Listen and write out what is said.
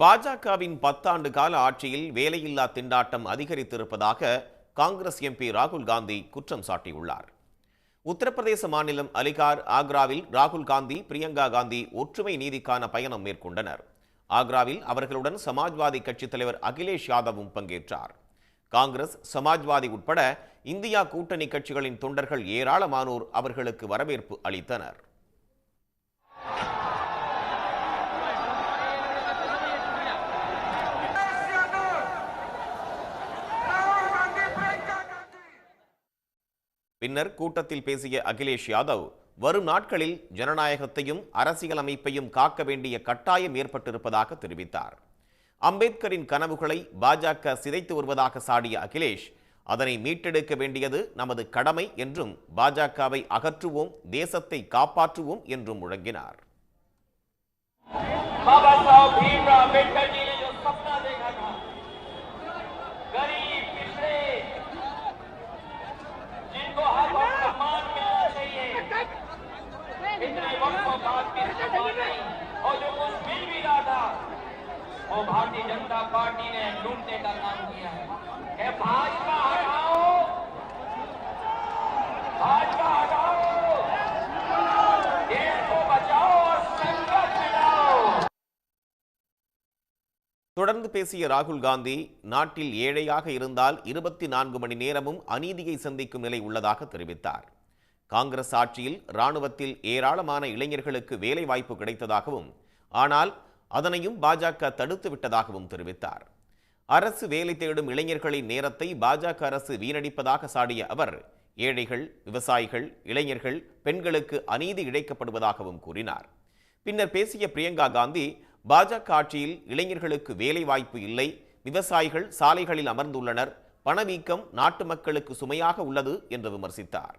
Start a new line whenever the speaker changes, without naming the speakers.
பாஜகவின் பத்தாண்டு கால ஆட்சியில் வேலையில்லா திண்டாட்டம் அதிகரித்திருப்பதாக காங்கிரஸ் எம்பி ராகுல் காந்தி குற்றம் சாட்டியுள்ளார். உத்தரப்பிரதேச மாநிலம் அலிகார் ஆக்ராவில் ராகுல் காந்தி பிரியங்கா காந்தி ஒற்றுமை நீதிக்கான பயணம் மேற்கொண்டனர். ஆக்ராவில் அவர்களுடன் சமாஜ்வாதி கட்சித் தலைவர் அகிலேஷ் யாதவும் பங்கேற்றார். காங்கிரஸ் சமாஜ்வாதி உட்பட இந்தியா கூட்டணி கட்சிகளின் தொண்டர்கள் ஏராளமானோர் அவர்களுக்கு வரவேற்பு அளித்தனர். பின்னர் கூட்டத்தில் பேசிய அகிலேஷ் யாதவ் வரும் நாட்களில் ஜனநாயகத்தையும் அரசியல் அமைப்பையும் காக்க வேண்டிய கட்டாயம் ஏற்பட்டிருப்பதாக தெரிவித்தார். அம்பேத்கரின் கனவுகளை பாஜக சிதைத்து வருவதாக சாடிய அகிலேஷ் அதனை மீட்டெடுக்க வேண்டியது நமது கடமை என்றும் பாஜகவை அகற்றுவோம் தேசத்தை காப்பாற்றுவோம் என்றும் முழங்கினார்.
பாபா சாஹப் பீம்ராவ் அம்பேத்கர் वर्षों बाद भी सम्मान नहीं और जो कुछ मिल भी रहा था वो भारतीय जनता पार्टी ने लूटने का काम किया है ये भाजपा हटाओ भाजपा हटाओ देश को बचाओ और संकट मिटाओ
தொடர்ந்து பேசிய ராகுல் காந்தி நாட்டில் ஏழையாக இருந்தால் இருபத்தி நான்கு மணி நேரமும் அநீதியை சந்திக்கும் நிலை உள்ளதாக தெரிவித்தார் காங்கிரஸ் ஆட்சியில் இராணுவத்தில் ஏராளமான இளைஞர்களுக்கு வேலை வாய்ப்பு கிடைத்ததாகவும் ஆனால் அதனையும் பாஜக தடுத்து விட்டதாகவும் தெரிவித்தார். அரசு வேலை தேடும் இளைஞர்களின் நேரத்தை பாஜக அரசு வீணடிப்பதாக சாடிய அவர் ஏழைகள் விவசாயிகள் இளைஞர்கள் பெண்களுக்கு அநீதி இழைக்கப்படுவதாகவும் கூறினார். பின்னர் பேசிய பிரியங்கா காந்தி பாஜக ஆட்சியில் இளைஞர்களுக்கு வேலை வாய்ப்பு இல்லை விவசாயிகள் சாலைகளில் அமர்ந்துள்ளனர் பணவீக்கம் நாட்டு மக்களுக்கு சுமையாக உள்ளது என்று விமர்சித்தார்.